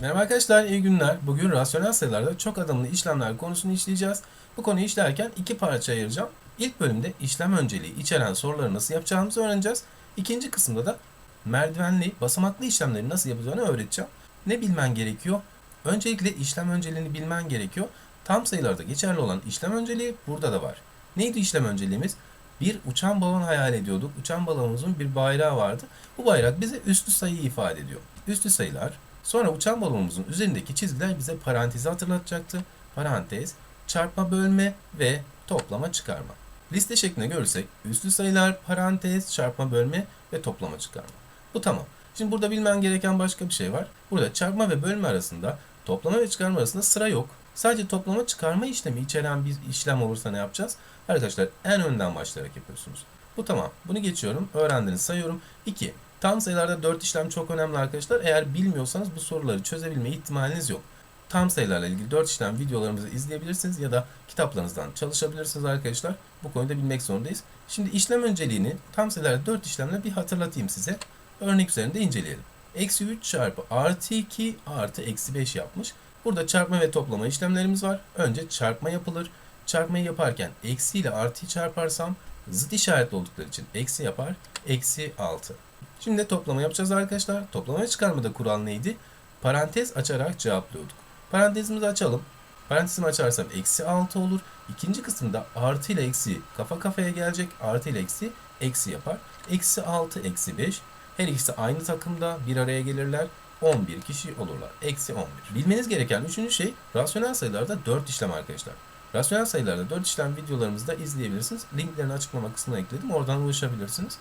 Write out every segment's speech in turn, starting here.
Merhaba arkadaşlar, iyi günler. Bugün rasyonel sayılarda çok adımlı işlemler konusunu işleyeceğiz. Bu konuyu işlerken iki parça ayıracağım. İlk bölümde işlem önceliği içeren soruları nasıl yapacağımızı öğreneceğiz. İkinci kısımda da merdivenli, basamaklı işlemleri nasıl yapacağını öğreteceğim. Ne bilmen gerekiyor? Öncelikle işlem önceliğini bilmen gerekiyor. Tam sayılarda geçerli olan işlem önceliği burada da var. Neydi işlem önceliğimiz? Bir uçan balon hayal ediyorduk. Uçan balonumuzun bir bayrağı vardı. Bu bayrak bize üslü sayıyı ifade ediyor. Üslü sayılar Sonra uçan balonumuzun üzerindeki çizgiler bize parantezi hatırlatacaktı. Parantez, çarpma bölme ve toplama çıkarma. Liste şeklinde görürsek üslü sayılar, parantez, çarpma bölme ve toplama çıkarma. Bu tamam. Şimdi burada bilmen gereken başka bir şey var. Burada çarpma ve bölme arasında, toplama ve çıkarma arasında sıra yok. Sadece toplama çıkarma işlemi içeren bir işlem olursa ne yapacağız? Arkadaşlar en önden başlayarak yapıyorsunuz. Bu tamam. Bunu geçiyorum. Öğrendiniz sayıyorum. 2. Tam sayılarda 4 işlem çok önemli arkadaşlar. Eğer bilmiyorsanız bu soruları çözebilme ihtimaliniz yok. Tam sayılarla ilgili 4 işlem videolarımızı izleyebilirsiniz ya da kitaplarınızdan çalışabilirsiniz arkadaşlar. Bu konuda bilmek zorundayız. Şimdi işlem önceliğini tam sayılarda 4 işlemle bir hatırlatayım size. Örnek üzerinde inceleyelim. Eksi 3 çarpı artı 2 artı eksi 5 yapmış. Burada çarpma ve toplama işlemlerimiz var. Önce çarpma yapılır. Çarpmayı yaparken eksi ile artıyı çarparsam zıt işaretli oldukları için eksi yapar. Eksi 6. Şimdi toplama yapacağız arkadaşlar. Toplama ve çıkarmada kural neydi? Parantez açarak cevaplıyorduk. Parantezimizi açalım. Parantezimi açarsam eksi 6 olur. İkinci kısımda artı ile eksi kafa kafaya gelecek. Artı ile eksi eksi yapar. Eksi 6 eksi 5. Her ikisi aynı takımda bir araya gelirler. 11 kişi olurlar. Eksi 11. Bilmeniz gereken üçüncü şey rasyonel sayılarda 4 işlem arkadaşlar. Rasyonel sayılarda 4 işlem videolarımızı da izleyebilirsiniz. Linklerini açıklama kısmına ekledim. Oradan ulaşabilirsiniz.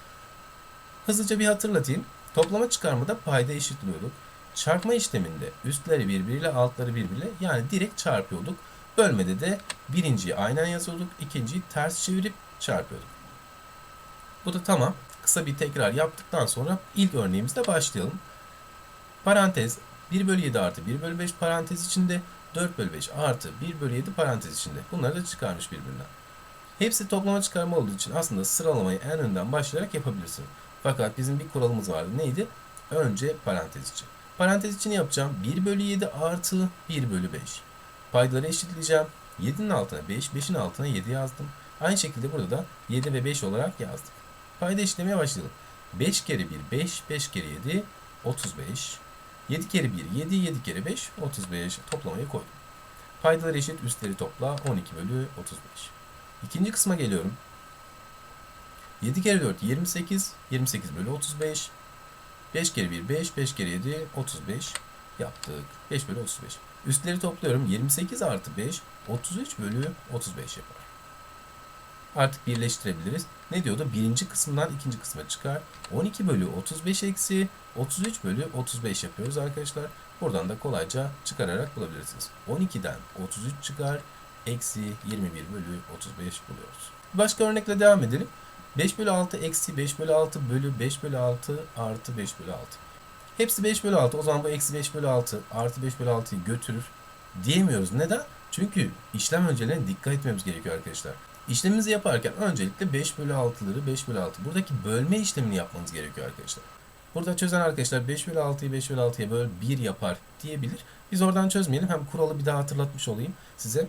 Hızlıca bir hatırlatayım. Toplama çıkarmada payda eşitliyorduk. Çarpma işleminde üstleri birbiriyle altları birbiriyle yani direkt çarpıyorduk. Bölmede de birinciyi aynen yazıyorduk. ikinciyi ters çevirip çarpıyorduk. Bu da tamam. Kısa bir tekrar yaptıktan sonra ilk örneğimizle başlayalım. Parantez 1 bölü 7 artı 1 bölü 5 parantez içinde 4 bölü 5 artı 1 bölü 7 parantez içinde. Bunları da çıkarmış birbirinden. Hepsi toplama çıkarma olduğu için aslında sıralamayı en önden başlayarak yapabilirsiniz. Fakat bizim bir kuralımız vardı. Neydi? Önce parantez için. Parantez için yapacağım. 1 bölü 7 artı 1 bölü 5. Paydaları eşitleyeceğim. 7'nin altına 5, 5'in altına 7 yazdım. Aynı şekilde burada da 7 ve 5 olarak yazdım. Payda işlemeye başlayalım. 5 kere 1 5, 5 kere 7 35. 7 kere 1 7, 7 kere 5 35. Toplamayı koydum. Paydalar eşit üstleri topla 12 bölü 35. İkinci kısma geliyorum. 7 kere 4 28. 28 bölü 35. 5 kere 1 5. 5 kere 7 35 yaptık. 5 bölü 35. Üstleri topluyorum. 28 artı 5 33 bölü 35 yapar. Artık birleştirebiliriz. Ne diyordu? Birinci kısımdan ikinci kısma çıkar. 12 bölü 35 eksi 33 bölü 35 yapıyoruz arkadaşlar. Buradan da kolayca çıkararak bulabilirsiniz. 12'den 33 çıkar. Eksi 21 bölü 35 buluyoruz. Başka örnekle devam edelim. 5 bölü 6 eksi 5 bölü 6 bölü 5 bölü 6 artı 5 bölü 6. Hepsi 5 bölü 6. O zaman bu eksi 5 bölü 6 artı 5 bölü 6'yı götürür diyemiyoruz. Neden? Çünkü işlem öncelerine dikkat etmemiz gerekiyor arkadaşlar. İşlemimizi yaparken öncelikle 5 bölü 6'ları 5 bölü 6. Buradaki bölme işlemini yapmanız gerekiyor arkadaşlar. Burada çözen arkadaşlar 5 bölü 6'yı 5 bölü 6'ya böl 1 yapar diyebilir. Biz oradan çözmeyelim. Hem kuralı bir daha hatırlatmış olayım size.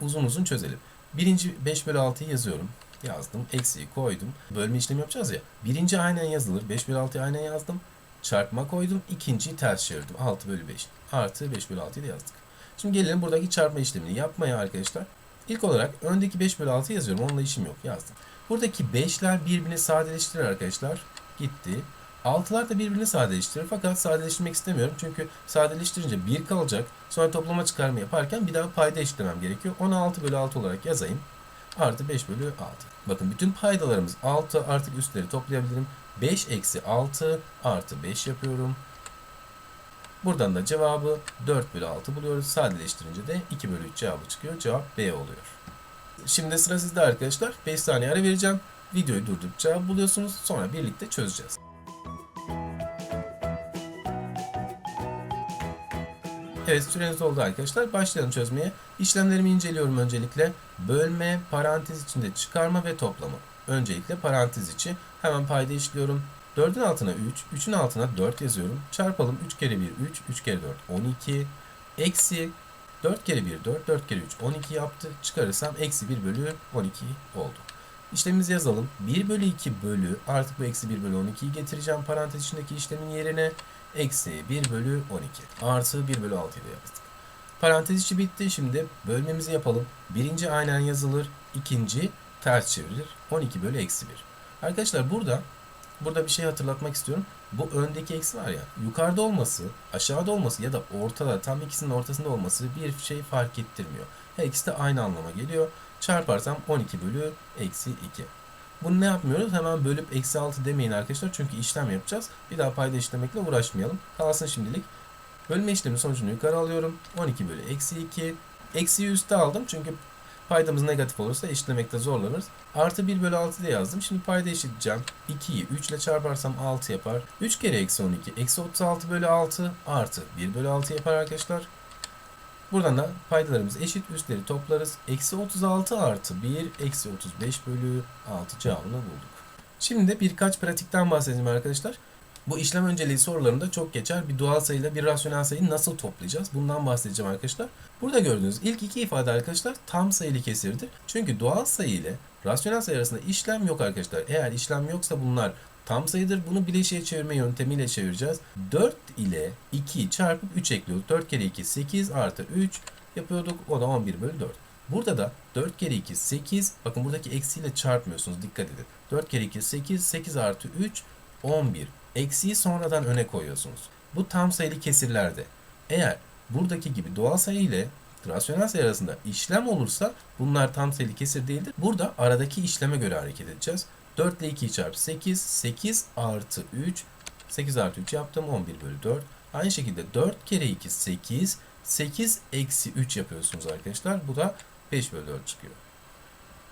Uzun uzun çözelim. Birinci 5 bölü 6'yı yazıyorum yazdım. Eksiği koydum. Bölme işlemi yapacağız ya. Birinci aynen yazılır. 5 bölü 6'yı aynen yazdım. Çarpma koydum. İkinciyi ters çevirdim. 6 bölü 5. Artı 5 bölü 6'yı da yazdık. Şimdi gelelim buradaki çarpma işlemini yapmaya arkadaşlar. İlk olarak öndeki 5 bölü 6'yı yazıyorum. Onunla işim yok. Yazdım. Buradaki 5'ler birbirini sadeleştirir arkadaşlar. Gitti. 6'lar da birbirini sadeleştirir. Fakat sadeleştirmek istemiyorum. Çünkü sadeleştirince 1 kalacak. Sonra toplama çıkarma yaparken bir daha payda eşitlemem gerekiyor. 16 bölü 6 olarak yazayım artı 5 bölü 6. Bakın bütün paydalarımız 6 artık üstleri toplayabilirim. 5 eksi 6 artı 5 yapıyorum. Buradan da cevabı 4 bölü 6 buluyoruz. Sadeleştirince de 2 bölü 3 cevabı çıkıyor. Cevap B oluyor. Şimdi sıra sizde arkadaşlar. 5 saniye ara vereceğim. Videoyu cevabı buluyorsunuz. Sonra birlikte çözeceğiz. Evet süreniz doldu arkadaşlar. Başlayalım çözmeye. İşlemlerimi inceliyorum öncelikle. Bölme, parantez içinde çıkarma ve toplama. Öncelikle parantez içi. Hemen payda işliyorum. 4'ün altına 3, 3'ün altına 4 yazıyorum. Çarpalım 3 kere 1 3, 3 kere 4 12. Eksi 4 kere 1 4, 4 kere 3 12 yaptı. Çıkarırsam eksi 1 bölü 12 oldu. İşlemimizi yazalım. 1 bölü 2 bölü artık bu eksi 1 bölü 12'yi getireceğim parantez içindeki işlemin yerine. Eksi 1 bölü 12 artı 1 bölü 6 ile yazdık. Parantez içi bitti. Şimdi bölmemizi yapalım. Birinci aynen yazılır. ikinci ters çevrilir. 12 bölü eksi 1. Arkadaşlar burada burada bir şey hatırlatmak istiyorum. Bu öndeki eksi var ya yukarıda olması, aşağıda olması ya da ortada tam ikisinin ortasında olması bir şey fark ettirmiyor. Her ikisi de aynı anlama geliyor. Çarparsam 12 bölü eksi 2. Bunu ne yapmıyoruz? Hemen bölüp eksi 6 demeyin arkadaşlar. Çünkü işlem yapacağız. Bir daha payda işlemekle uğraşmayalım. Kalsın şimdilik. Bölme işlemi sonucunu yukarı alıyorum. 12 bölü eksi 2. Eksiyi üste aldım çünkü paydamız negatif olursa eşitlemekte zorlanırız. Artı 1 bölü 6 diye yazdım. Şimdi payda eşitleyeceğim. 2'yi 3 ile çarparsam 6 yapar. 3 kere eksi 12. Eksi 36 bölü 6 artı 1 bölü 6 yapar arkadaşlar. Buradan da paydalarımız eşit. Üstleri toplarız. Eksi 36 artı 1 eksi 35 bölü 6 cevabını bulduk. Şimdi de birkaç pratikten bahsedeyim arkadaşlar. Bu işlem önceliği sorularında çok geçer. Bir doğal sayıyla bir rasyonel sayıyı nasıl toplayacağız? Bundan bahsedeceğim arkadaşlar. Burada gördüğünüz ilk iki ifade arkadaşlar tam sayılı kesirdir. Çünkü doğal sayı ile rasyonel sayı arasında işlem yok arkadaşlar. Eğer işlem yoksa bunlar tam sayıdır. Bunu bileşiğe çevirme yöntemiyle çevireceğiz. 4 ile 2 çarpıp 3 ekliyorduk. 4 kere 2 8 artı 3 yapıyorduk. O da 11 bölü 4. Burada da 4 kere 2 8. Bakın buradaki eksiyle çarpmıyorsunuz. Dikkat edin. 4 kere 2 8. 8 artı 3 11. Eksiği sonradan öne koyuyorsunuz. Bu tam sayılı kesirlerde. Eğer buradaki gibi doğal sayı ile rasyonel sayı arasında işlem olursa bunlar tam sayılı kesir değildir. Burada aradaki işleme göre hareket edeceğiz. 4 ile 2 çarpı 8. 8 artı 3. 8 artı 3 yaptım. 11 bölü 4. Aynı şekilde 4 kere 2 8. 8 eksi 3 yapıyorsunuz arkadaşlar. Bu da 5 bölü 4 çıkıyor.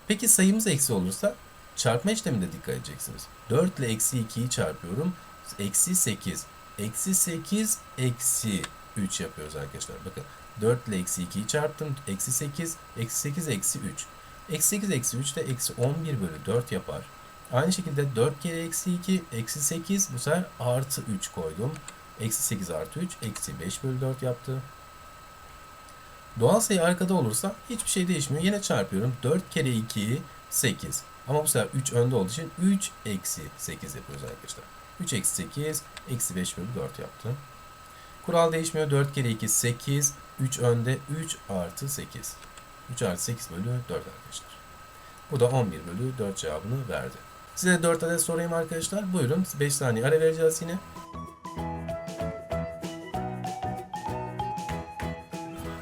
Peki sayımız eksi olursa çarpma işleminde dikkat edeceksiniz. 4 ile eksi 2'yi çarpıyorum. Eksi 8. Eksi 8 eksi 3 yapıyoruz arkadaşlar. Bakın 4 ile eksi 2'yi çarptım. Eksi 8. Eksi 8 eksi 3. Eksi 8 eksi 3 de eksi 11 bölü 4 yapar. Aynı şekilde 4 kere eksi 2 eksi 8 bu sefer artı 3 koydum. Eksi 8 artı 3 eksi 5 bölü 4 yaptı. Doğal sayı arkada olursa hiçbir şey değişmiyor. Yine çarpıyorum. 4 kere 2'yi 8. Ama bu sefer 3 önde olduğu için 3 eksi 8 yapıyoruz arkadaşlar. 3 eksi 8 eksi 5 bölü 4 yaptı. Kural değişmiyor. 4 kere 2 8. 3 önde 3 artı 8. 3 artı 8 bölü 4 arkadaşlar. Bu da 11 bölü 4 cevabını verdi. Size 4 adet sorayım arkadaşlar. Buyurun 5 saniye ara vereceğiz yine.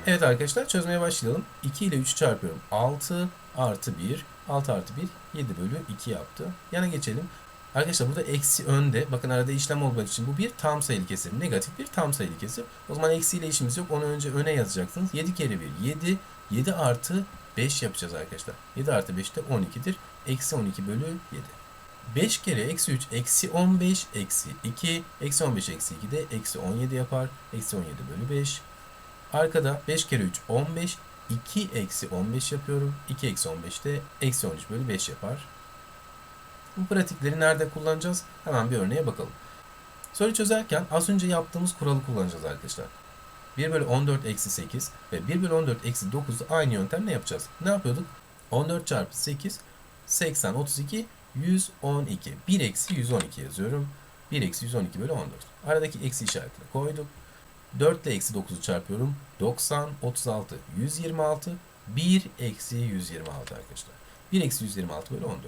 Evet arkadaşlar çözmeye başlayalım. 2 ile 3 çarpıyorum. 6 artı 1. 6 artı 1 7 bölü 2 yaptı. Yana geçelim. Arkadaşlar burada eksi önde. Bakın arada işlem olmak için bu bir tam sayılı kesir. Negatif bir tam sayılı kesir. O zaman eksiyle işimiz yok. Onu önce öne yazacaksınız. 7 kere 1 7. 7 artı 5 yapacağız arkadaşlar. 7 artı 5 de 12'dir. Eksi 12 bölü 7. 5 kere eksi 3 eksi 15 eksi 2. Eksi 15 eksi 2 de eksi 17 yapar. Eksi 17 bölü 5. Arkada 5 kere 3 15. 2 eksi 15 yapıyorum. 2 eksi 15 de eksi 13 bölü 5 yapar. Bu pratikleri nerede kullanacağız? Hemen bir örneğe bakalım. Soru çözerken az önce yaptığımız kuralı kullanacağız arkadaşlar. 1 bölü 14 eksi 8 ve 1 bölü 14 eksi 9'u aynı yöntemle yapacağız. Ne yapıyorduk? 14 çarpı 8 80 32 112. 1 eksi 112 yazıyorum. 1 eksi 112 bölü 14. Aradaki eksi işaretini koyduk. 4 ile eksi 9'u çarpıyorum. 90, 36, 126. 1 eksi 126 arkadaşlar. 1 eksi 126 bölü 14.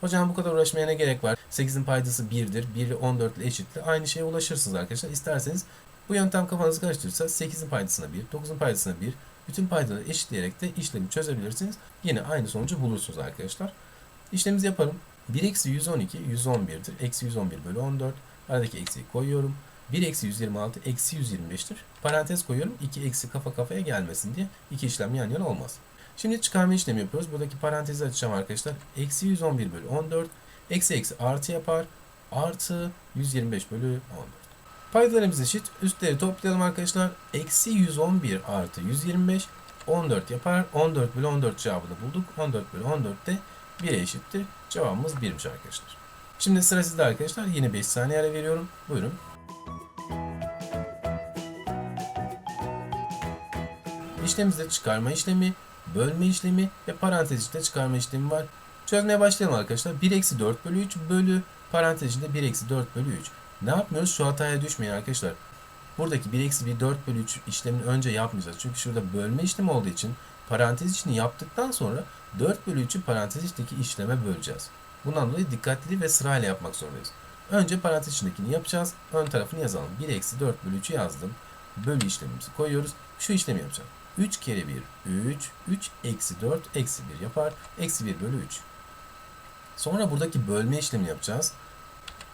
Hocam bu kadar uğraşmaya ne gerek var? 8'in paydası 1'dir. 1'i 14 ile eşitli. Aynı şeye ulaşırsınız arkadaşlar. İsterseniz bu yöntem kafanızı karıştırırsa 8'in paydasına 1, 9'un paydasına 1. Bütün paydaları eşitleyerek de işlemi çözebilirsiniz. Yine aynı sonucu bulursunuz arkadaşlar. İşlemimizi yapalım. 1 eksi 112 111'dir. Eksi 111 bölü 14. Aradaki eksiği koyuyorum. 1 eksi 126 eksi 125'tir. Parantez koyuyorum. 2 eksi kafa kafaya gelmesin diye. iki işlem yan yana olmaz. Şimdi çıkarma işlemi yapıyoruz. Buradaki parantezi açacağım arkadaşlar. Eksi 111 bölü 14. Eksi eksi artı yapar. Artı 125 bölü 14. Paydalarımız eşit. Üstleri toplayalım arkadaşlar. Eksi 111 artı 125 14 yapar. 14 bölü 14 cevabını bulduk. 14 bölü 14 de 1'e eşittir. Cevabımız 1'miş arkadaşlar. Şimdi sıra sizde arkadaşlar. Yine 5 saniye ara veriyorum. Buyurun. İşlemimizde çıkarma işlemi, bölme işlemi ve parantez içinde çıkarma işlemi var. Çözmeye başlayalım arkadaşlar. 1 eksi 4 bölü 3 bölü parantez içinde 1 eksi 4 bölü 3. Ne yapmıyoruz? Şu hataya düşmeyin arkadaşlar. Buradaki 1 eksi 1 4 bölü 3 işlemini önce yapmayacağız. Çünkü şurada bölme işlemi olduğu için parantez içini yaptıktan sonra 4 bölü 3'ü parantez içindeki işleme böleceğiz. Bundan dolayı dikkatli ve sırayla yapmak zorundayız. Önce parantez içindekini yapacağız. Ön tarafını yazalım. 1 eksi 4 bölü 3'ü yazdım. Bölü işlemimizi koyuyoruz. Şu işlemi yapacağım. 3 kere 1 3. 3 eksi 4 eksi 1 yapar. Eksi 1 bölü 3. Sonra buradaki bölme işlemini yapacağız.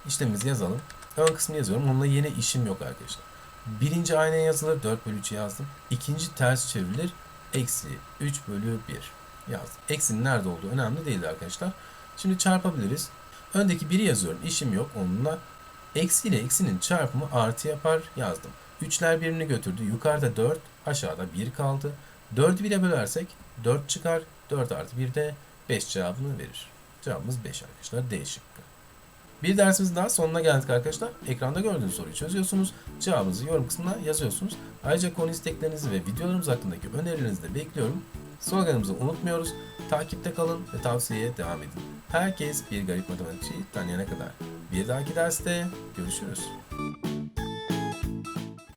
İşlemimizi yazalım. Ön kısmını yazıyorum. Onunla yeni işim yok arkadaşlar. Birinci aynen yazılır. 4 bölü 3'ü yazdım. İkinci ters çevrilir. Eksi 3 bölü 1 yazdım. Eksinin nerede olduğu önemli değil arkadaşlar. Şimdi çarpabiliriz. Öndeki 1'i yazıyorum. İşim yok onunla. Eksi ile eksinin çarpımı artı yapar yazdım. 3'ler birbirini götürdü. Yukarıda 4, aşağıda 1 kaldı. 4'ü 1'e bölersek 4 çıkar. 4 artı 1 de 5 cevabını verir. Cevabımız 5 arkadaşlar. D şıkkı. Bir dersimizin daha sonuna geldik arkadaşlar. Ekranda gördüğünüz soruyu çözüyorsunuz. Cevabınızı yorum kısmına yazıyorsunuz. Ayrıca konu isteklerinizi ve videolarımız hakkındaki önerilerinizi de bekliyorum. Sloganımızı unutmuyoruz. Takipte kalın ve tavsiyeye devam edin. Herkes bir garip matematikçiyi tanıyana kadar. Bir dahaki derste görüşürüz.